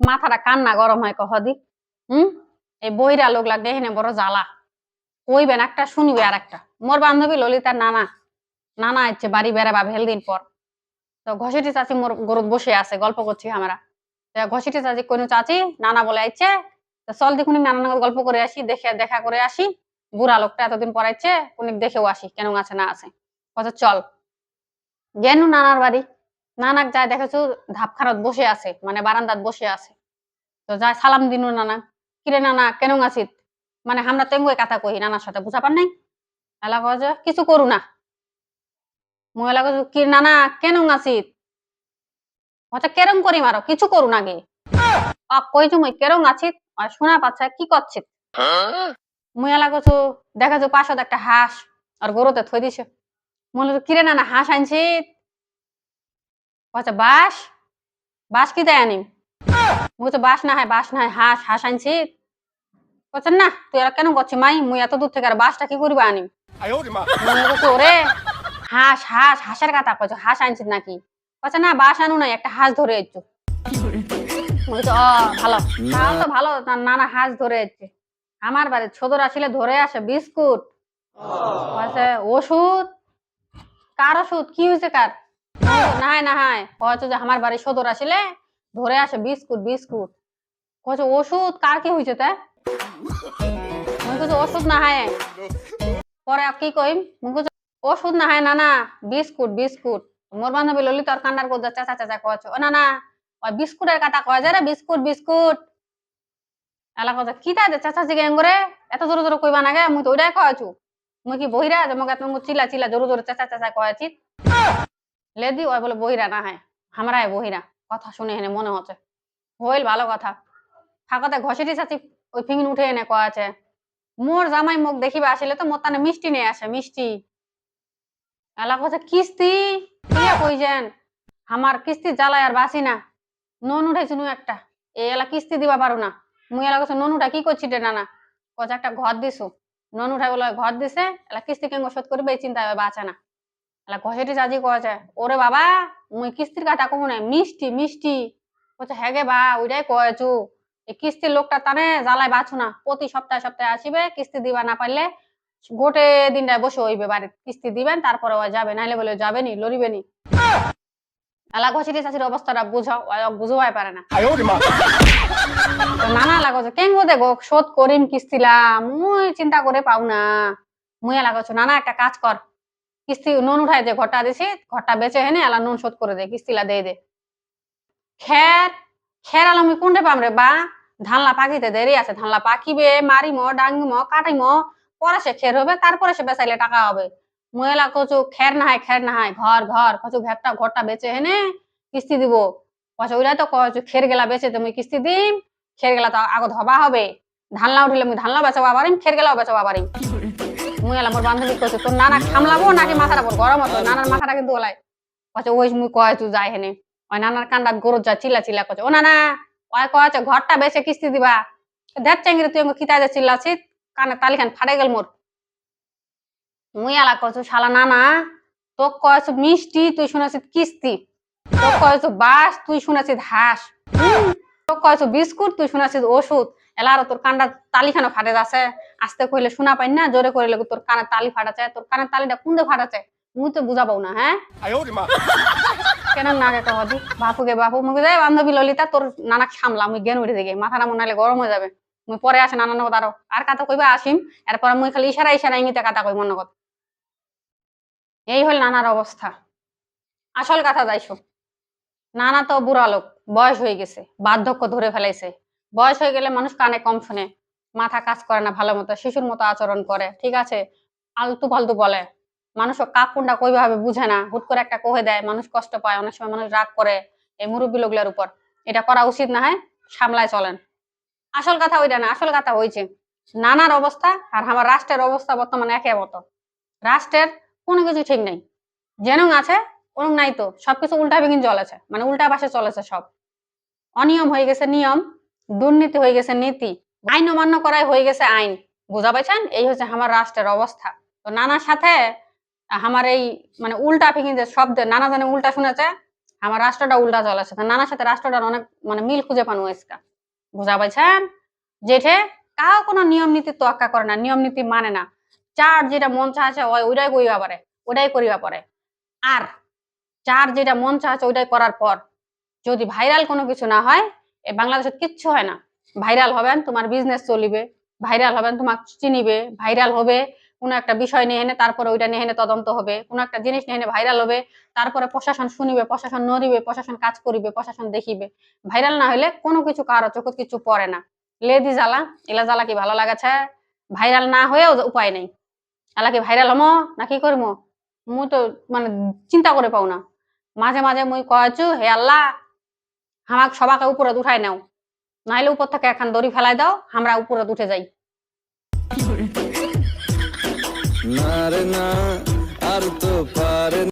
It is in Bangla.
মাথাটা কান্না গরম হয় কহদি হুম? এই বইরা লোক লাগবে এখানে বড় জ্বালা। কইবেন একটা, শুনবে আর একটা মোর বান্ধবী ললিতার নানা। নানা ইচ্ছে বাড়ি বেড়াবা ভেল দিন পর। তো ঘষিটি চাচি মোর গরুত বসে আছে, গল্প করছি আমরা ঘষিটি চাচি কোনো চাচি, নানা বলে আইছে। চল দেখুন, নানা গল্প করে আসি, দেখে, দেখা করে আসি। বুড়া লোকটা এতদিন পড়াইছে কোনিক দেখেও আসি, কেন আছে না আছে। কত চল। গেনু নানার বাড়ি। নানাক যায় দেখেছ ধাপখানাত বসে আছে মানে বারান্দাত বসে আছে। তো যায় সালাম দিনু নানা কিরে নানা কেন আছিস? মানে আমরা তেঙ্গুয়ে কথা কই নানার সাথে বুঝা পার নাই? এলা কয় যে কিছু করু না। কয় যে, কি নানা কেন আছিস? আচ্ছা কেরম করি মারো কিছু করু না গে। কইছু মুই কেরম আছিস? আর শোনা পাচ্ছে কি করছিস? মুই এলা কছু দেখাছো পাশত একটা হাঁস আর গরুতে থই দিছে। মনে কিরে নানা হাঁস আনছিস? আচ্ছা বাস বাস কি দেয় আনি মুই তো বাস না হয় বাস না হয়, হাঁস হাঁস আনছি। করছেন না, তুই আর কেন করছি মাই? মুই এত দূর থেকে আর বাসটা কি করিবা আনি ওরে, হাঁস হাঁস, হাঁসের কথা কছো হাঁস আনছিস নাকি? কচ্ছে না বাস আনু না একটা হাঁস ধরে এসছো। ভালো। তাহলে তো ভালো নানা হাঁস ধরে এসছে। আমার বাড়ি ছোটরা ছিল ধরে আসে বিস্কুট। ওষুধ? কার ওষুধ? কি হয়েছে কার? নাই না হাই কয়েছে যে আমার বাড়ি সদর আসলে ধরে আসে বিস্কুট বিস্কুট। কয়েছে, ওষুধ কার কি হয়েছে কইছি ওষুধ না হায় পরে কি কইম? কইছি ওষুধ না হায় না না, বিস্কুট বিস্কুট। মোর বান্ধবী ললিত আর কান্নার করতে চাচা চাচা কয়েছে, ও, না না, ওই বিস্কুটের কথা কয় যে রে, বিস্কুট বিস্কুট। এলা কথা কি তাই চাচা জিগে এঙ্গরে এত জোরে জোরে কইবা না গে? মুই তো ওইটাই কয়েছু। মুই কি বহিরা যে, মোক চিলা চিলা জোরে জোরে চাচা চাচা কয়েছি। লেদি ওই বলে বহিরা না হয় আমরাই বহিরা। কথা শুনে হেনে মনে হচ্ছে। হইল ভালো কথা। ফাঁকতে ঘষিটি চাচি ওই ফিঙিন উঠে এনে কয়াছে মোর জামাই মুখ দেখিবা আসলে তো মোর তানে মিষ্টি নিয়ে আসে, মিষ্টি। এলা কথা কিস্তি? কিয়া কইছেন আমার কিস্তি জ্বালায় আর বাসি না। নন উঠেছি নু একটা। এ এলা কিস্তি দিবা পারো না। মুই এলা কথা নন উঠা কি করছি রে নানা? কচা একটা ঘর দিছু নন উঠাই বলে ঘর দিছে, এলা কিস্তি কেঙ্গ শোধ করবে? এই চিন্তা বাঁচে না। আলা কহেটি চাজি কয়েছে ওরে বাবা মুই কিস্তির কথা কমু নাই মিষ্টি মিষ্টি। কচ্ছে হ্যাঁ বা ওইটাই কয়েছু এই কিস্তির লোকটা তানে জ্বালাই বাঁচু না। প্রতি সপ্তাহে সপ্তাহে আসিবে কিস্তি দিবা না পারলে গোটে দিনটা বসে হইবে বাড়ির কিস্তি দিবেন তারপরে ও যাবে নাহলে বলে যাবে নি লড়িবে নি। আলা ঘষিটি চাষির অবস্থাটা বুঝাও বুঝবাই পারে না। নানা লাগছে কেন গোদে শোধ করিম কিস্তিলা মুই চিন্তা করে পাও না। মুই এলাকা নানা একটা কাজ কর কিস্তি নুন উঠাই দে ঘরটা দিছি ঘরটা বেচে হেনে এলা নুন শোধ করে দে কিস্তিলা দিয়ে দে। খের খের আলা মুই কোনটা পাম রে বা? ধানলা পাকিতে দেরি আছে, ধানলা পাকিবে, মারিম ডাঙ্গিম কাটিম পরে সে খের হবে, তারপরে সে বেচাইলে টাকা হবে। মহিলা কচু খের না খের না হয়, ঘর ঘর, কচু ঘরটা ঘরটা বেচে হেনে কিস্তি দিব। পয়সা ওইটা তো কচু খের গেলা বেচে তুমি কিস্তি দিম, খের গেলা তো আগত হবা হবে। ধানলা উঠিলে মুই ধানলা বেচাবা পারিম, খের গেলাও বেচাবা পারিম। মুই মোর বান্ধবী কইছে তোর নানা খামলাবো নাকি মাথাটা গরম হতো, নানার মাথাটা কিন্তু ওলাই। ওই মুই কয়, তুই যাই হেনে। ওই নানার যা ও নানা ওই কয়েছে ঘরটা কিস্তি দিবা? দেখ তুই আমাকে যে কানে তালিখান ফাটে গেল মোর। মুই শালা নানা, তোক কয়েছো মিষ্টি, তুই শুনেছিস কিস্তি। তোক কয়েছো বাস তুই শুনেছিস হাঁস। তোক কয়েছো বিস্কুট, তুই শুনেছিস ওষুধ। এলার তোর কানটা তালি খানো ফাটে যাচ্ছে। আস্তে কইলে শোনা পাই না জোরে করে তোর কানে তালি ফাটাছে তোর কানে তালিটা কুন্দে ফাটাছে মুই তো বুঝাবো না হ্যাঁ? কেন না কে কহদি বাপুকে বাপু মুখে যায় বান্ধবী ললিতা তোর নানা সামলা মুই জ্ঞান উঠে থেকে মাথাটা মনে হলে গরম হয়ে যাবে। মুই পরে আসে নানা কথা আরও। আর কথা কইবা আসিম এরপরে মুই খালি ইশারা ইশারা ইমিতে কথা কই মনে এই হল নানার অবস্থা। আসল কথা যাইছো নানা তো বুড়া লোক বয়স হয়ে গেছে বার্ধক্য ধরে ফেলাইছে। বয়স হয়ে গেলে মানুষ কানে কম শুনে, মাথা কাজ করে না ভালো মতো, শিশুর মতো আচরণ করে, ঠিক আছে? আলতু ফালতু বলে। মানুষ কাক কোনটা কইভাবে বুঝে না, হুট করে একটা কহে দেয়, মানুষ কষ্ট পায়, অনেক সময় মানুষ রাগ করে এই মুরব্বী লোকগুলোর উপর। এটা করা উচিত না, হয়? সামলায় চলেন। আসল কথা ওইটা না, আসল কথা হয়েছে নানার অবস্থা আর আমার রাষ্ট্রের অবস্থা বর্তমানে একে মতো। রাষ্ট্রের কোনো কিছু ঠিক নেই। যেন আছে কোনো নাই তো। সবকিছু উল্টা বিগিন চলেছে মানে উল্টা পাশে চলেছে সব। অনিয়ম হয়ে গেছে নিয়ম দুর্নীতি হয়ে গেছে নীতি, আইন অমান্য করাই হয়ে গেছে আইন। বুঝা পাইছেন? এই হচ্ছে আমার রাষ্ট্রের অবস্থা। তো নানার সাথে আমার এই মানে উল্টা ফিকিং যে শব্দ নানা জানে উল্টা শুনেছে, আমার রাষ্ট্রটা উল্টা চলেছে তা নানার সাথে রাষ্ট্রটার অনেক মানে মিল খুঁজে পানো আজকা। বুঝা পাইছেন? জেঠে কাউ কোনো নিয়ম নীতি তোয়াক্কা করে না, নিয়ম নীতি মানে না। চার যেটা মন চাচ্ছে ওই ওইটাই করিবা পারে ওটাই করিবা পারে। আর চার যেটা মন চাচ্ছে ওইটাই করার পর যদি ভাইরাল কোনো কিছু না হয় বাংলাদেশে কিচ্ছু হয় না। ভাইরাল হবেন তোমার বিজনেস চলিবে। ভাইরাল হবেন তোমার চিনিবে। ভাইরাল হবে, কোনো একটা বিষয় নিয়ে এনে তারপরে ওইটা নিয়ে এনে তদন্ত হবে। কোনো একটা জিনিস নিয়ে এনে ভাইরাল হবে, তারপরে প্রশাসন শুনিবে, প্রশাসন নড়িবে, প্রশাসন কাজ করিবে, প্রশাসন দেখিবে। ভাইরাল না হলে কোনো কিছু কারও চোখত কিছু পড়ে না। লেদি জ্বালা, এলা জ্বালা কি ভালো লাগাছে? ভাইরাল না হয়েও উপায় নেই। এলা কি ভাইরাল হমো না কি করব মুই তো মানে চিন্তা করে পাও না। মাঝে মাঝে মুই কয়েছু হে আল্লাহ আমাক সবাকে উপরে উঠাই নাও। নাইলে উপর থেকে এখন দড়ি ফেলাই দাও আমরা উপরে উঠে যাই। না, আর তো পারে